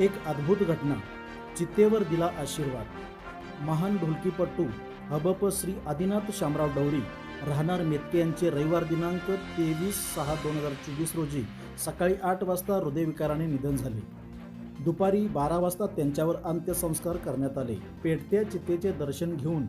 एक अद्भुत घटना. चित्तेवर दिला आशीर्वाद. महान ढोलकीपटू हबप श्री आदिनाथ शामराव डवरी राहणार मेतके यांचे रविवार दिनांक तेवीस सहा दोन हजार चोवीस रोजी सकाळी आठ वाजता हृदयविकाराने निधन झाले. दुपारी बारा वाजता त्यांच्यावर अंत्यसंस्कार करण्यात आले. पेटत्या चितेचे दर्शन घेऊन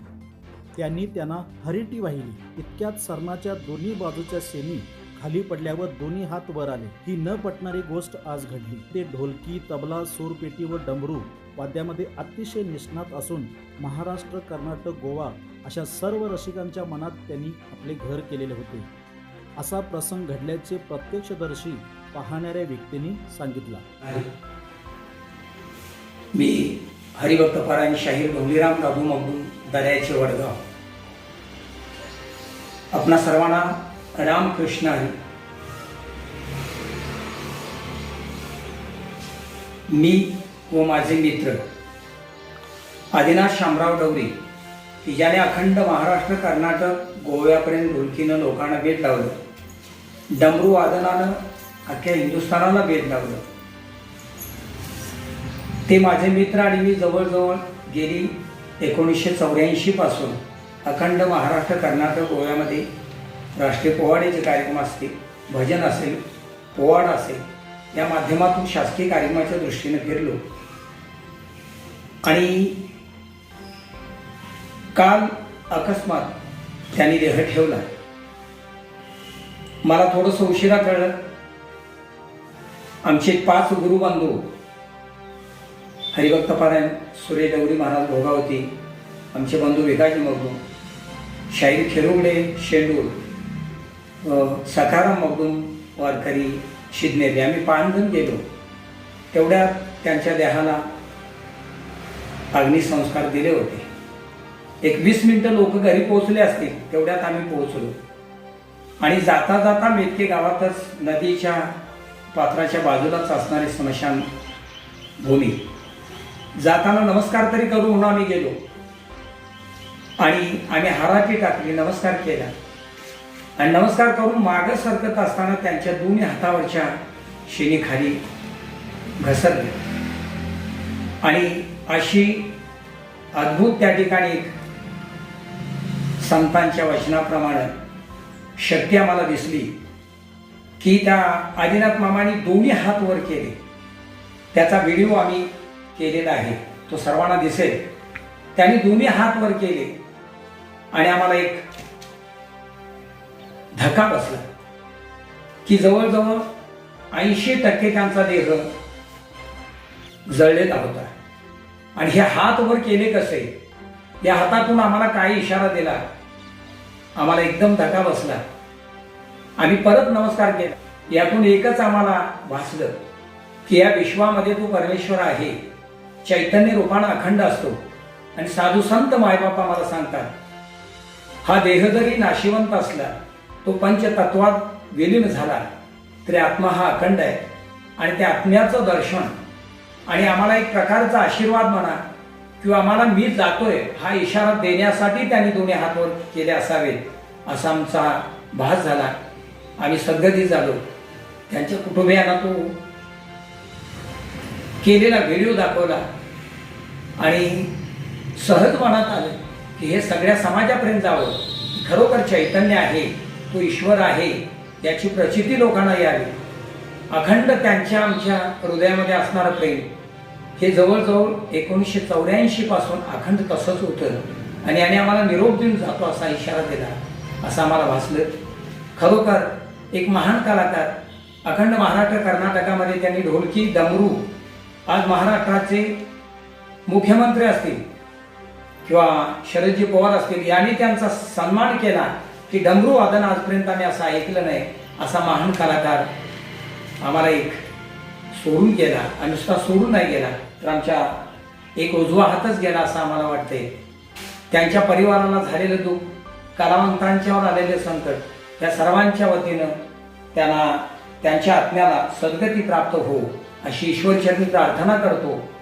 त्यांनी त्यांना हरिटी वाहिली. इतक्यात सरणाच्या दोन्ही बाजूच्या सेनी खाली पडल्यावर दोन्ही हात वर आले. ही न पटणारी गोष्ट आज घडली. ते ढोलकी तबला सूरपेटी व डमरू वाद्यामध्ये अतिशय निष्णात असून महाराष्ट्र कर्नाटक गोवा अशा सर्व रसिकांच्या मनात त्यांनी आपले घर केलेले होते. असा प्रसंग घडल्याचे प्रत्यक्षदर्शी पाहणाऱ्या व्यक्तींनी सांगितला. मी हरिभक्त पारायण शाहीर गौरीराम दादू मगून दर्याचे वडगाव. आपणा सर्वांना रामकृष्ण हरी मी व माझे मित्र आदिनाथ शामराव डवरे की ज्याने अखंड महाराष्ट्र कर्नाटक गोव्यापर्यंत ढोलकीनं लोकांना भेट लावलं. डमरू वादनानं अख्ख्या हिंदुस्थानाला भेट लावलं. ते माझे मित्र आणि मी जवळजवळ गेली एकोणीसशे चौऱ्याऐंशी पासून अखंड महाराष्ट्र कर्नाटक गोव्यामध्ये राष्ट्रीय पोवाड्याचे कार्यक्रम असतील भजन असेल पोवाड असेल या माध्यमातून शासकीय कार्यक्रमाच्या दृष्टीने फिरलो. आणि काल अकस्मात त्यांनी देह ठेवला. मला थोडंसं उशिरा कळलं. आमचे पाच गुरुबंधू हरिभक्त पारायण सूर्य दौरी महाराज भोगावती आमचे बंधू विकाजी मगदूम शाहीर खेरुगडे शेंडूर सखाराम मगदूम वारकरी शिदनेरी आम्ही पाच गेलो. तेवढ्यात त्यांच्या देहाला अग्निसंस्कार दिले होते. एक वीस मिनिटं लोक घरी पोहोचले असतील तेवढ्यात आम्ही पोहोचलो. आणि जाता जाता मेतके गावातच नदीच्या पात्राच्या बाजूलाच असणारी स्मशान भूमी. जाताना नमस्कार तरी करू म्हणून आम्ही गेलो. आणि आम्ही हाराटी टाकली नमस्कार केला. आणि नमस्कार करून मागं सरकत असताना त्यांच्या दोन्ही हातावरच्या शेणीखाली घसरले. आणि अशी अद्भुत त्या ठिकाणी संतांच्या वचनाप्रमाणे शक्ती आम्हाला दिसली की त्या आदिनाथ मामाने दोन्ही हात वर केले. त्याचा व्हिडिओ आम्ही केलेला आहे. तो सर्वांना दिसेल. त्यांनी दोन्ही हात वर केले. आणि आम्हाला एक धक्का बसला. की जवळजवळ ऐंशी टक्के त्यांचा देह जळलेला होता. आणि हे हात वर केले कसे? या हातातून आम्हाला काही इशारा दिला. आम्हाला एकदम धक्का बसला. आम्ही परत नमस्कार केला. यातून एकच आम्हाला भासलं की या विश्वामध्ये तू परमेश्वर आहे. चैतन्य रूपानं अखंड असतो. आणि साधू संत मायबापा मला सांगतात हा देह जरी नाशिवंत असला तो पंचतत्वात विलीन झाला. तरी आत्मा हा अखंड आहे. आणि त्या आत्म्याचं दर्शन आणि आम्हाला एक प्रकारचा आशीर्वाद म्हणा किंवा आम्हाला मी जातोय हा इशारा देण्यासाठी त्यांनी दोन्ही हातवर केले असावेत असा आमचा भास झाला. आम्ही सद्गती झालो. त्यांच्या कुटुंबियांना तो केलेला व्हिडिओ दाखवला. आणि सहज मनात आलं की हे सगळ्या समाजापर्यंत जावं. खरोखर चैतन्य आहे. तो ईश्वर आहे याची प्रचिती लोकांना यावी. अखंड त्यांच्या आमच्या हृदयामध्ये असणारं प्रेम हे जवळजवळ एकोणीसशे चौऱ्याऐंशी पासून अखंड तसंच होतं आणि याने आम्हाला निरोप देऊन जातो असा इशारा दिला असं आम्हाला भासलं खरोखर एक महान कलाकार अखंड महाराष्ट्र कर्नाटकामध्ये त्यांनी ढोलकी डमरू आज महाराष्ट्राचे मुख्यमंत्री असतील किंवा शरदजी पवार असतील यांनी त्यांचा सन्मान केला. की डमरू वादन आजपर्यंत आम्ही असं ऐकलं नाही. असा महान कलाकार आम्हाला एक सोडून गेला. आणि नुसता सोडून नाही गेला तर आमच्या एक उजवा हातच गेला असं आम्हाला वाटते त्यांच्या परिवाराला झालेलं दुःख कलावंतांच्यावर आलेले संकट या सर्वांच्या वतीनं त्यांना त्यांच्या आत्म्याला सद्गती प्राप्त हो अशी ईश्वरचरणी प्रार्थना करतो.